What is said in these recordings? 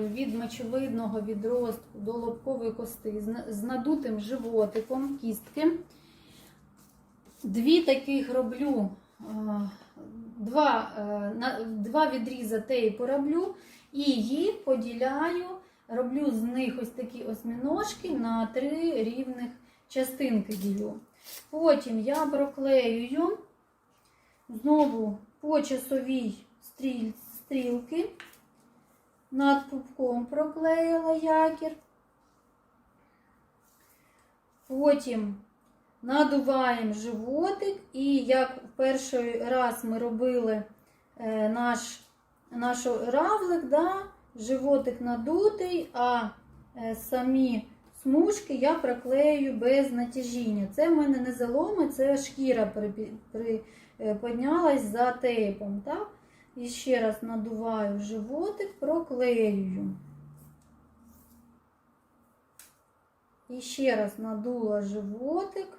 від мочевидного відростку до лобкової кости з надутим животиком кістки. Дві таких роблю, е, два, е, два відріза тейпу роблю і їх поділяю, роблю з них ось такі осьминожки на три рівних частинки ділю. Потім я проклеюю знову по часовій стрілки. Над пупком проклеїла якір. Потім надуваємо животик, і як в перший раз ми робили е, наш, наш равлик, да, животик надутий, а е, самі смужки я проклею без натяжіння. Це в мене не заломи, це шкіра при, при, е, піднялась за тейпом. Так? І ще раз надуваю животик, проклеюю. І ще раз надула животик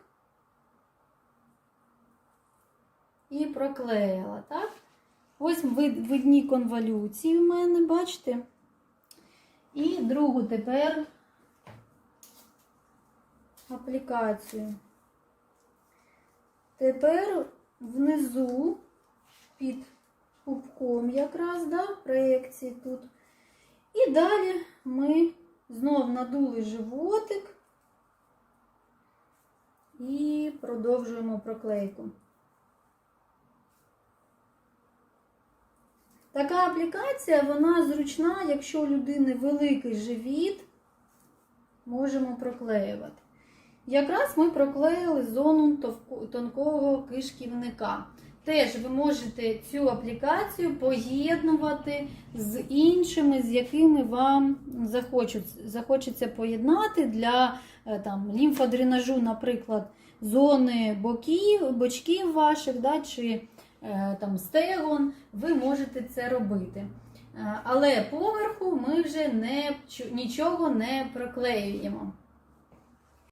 і проклеїла, так? Ось вид- видні конволюції в мене, бачите? І другу тепер аплікацію. Тепер внизу під пупком якраз, да, в проєкції тут. І далі ми знов надули животик і продовжуємо проклейку. Така аплікація, вона зручна, якщо у людини великий живіт, можемо проклеювати. Якраз ми проклеїли зону тонкого кишківника. Теж ви можете цю аплікацію поєднувати з іншими, з якими вам захочеться поєднати для е, там, лімфодренажу, наприклад, зони боків, бочків ваших, да, чи е, там, стегон, ви можете це робити. Е, Але поверху ми вже не, нічого не проклеюємо.